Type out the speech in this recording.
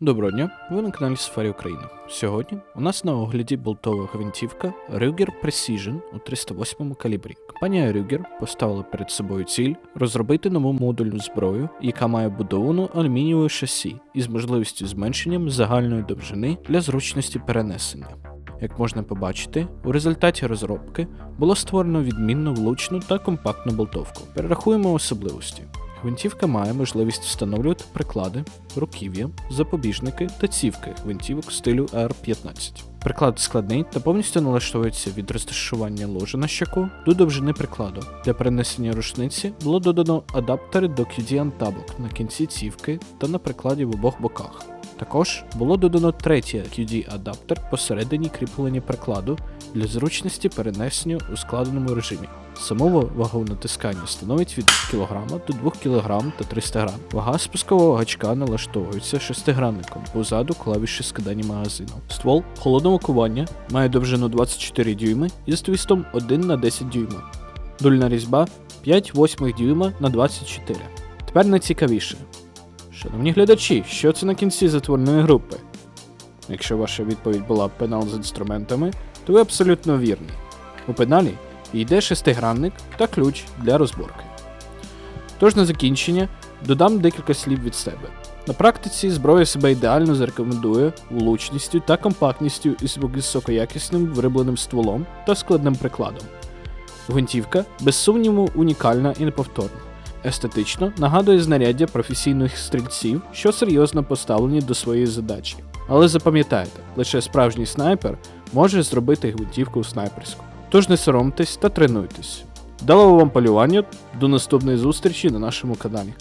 Доброго дня, ви на каналі Сфері України. Сьогодні у нас на огляді болтова гвинтівка Ruger Precision у 308 калібрі. Компанія Ruger поставила перед собою ціль розробити нову модульну зброю, яка має будовану алюмінієве шасі із можливістю зменшенням загальної довжини для зручності перенесення. Як можна побачити, у результаті розробки було створено відмінно влучну та компактну болтовку. Перерахуємо особливості. Гвинтівка має можливість встановлювати приклади, руків'я, запобіжники та цівки гвинтівок стилю AR-15. Приклад складний та повністю налаштовується від розташування ложа на щаку до довжини прикладу. Для перенесення рушниці було додано адаптери до QD табок на кінці цівки та на прикладі в обох боках. Також було додано третій QD-адаптер посередині кріплення прикладу для зручності перенесення у складеному режимі. Самого вагонатискання становить від кг до 2 кг та 300 г. Вага спускового гачка налаштовується шестигранником позаду клавіші скидання магазину. Ствол холодного кування має довжину 24 дюйми із твістом 1 на 10 дюйма. Дульна різьба 5 восьмих дюйма на 24. Тепер найцікавіше. Шановні глядачі, що це на кінці затворної групи? Якщо ваша відповідь була пенал з інструментами, то ви абсолютно вірні. У пеналі йде шестигранник та ключ для розборки. Тож на закінчення додам декілька слів від себе. На практиці зброя себе ідеально зарекомендує влучністю та компактністю із високоякісним виробленим стволом та складним прикладом. Гвинтівка, без сумніву, унікальна і неповторна. Естетично нагадує знаряддя професійних стрільців, що серйозно поставлені до своєї задачі. Але запам'ятайте, лише справжній снайпер може зробити гвинтівку снайперську. Тож не соромтесь та тренуйтесь. Дало вам полювання, до наступної зустрічі на нашому каналі.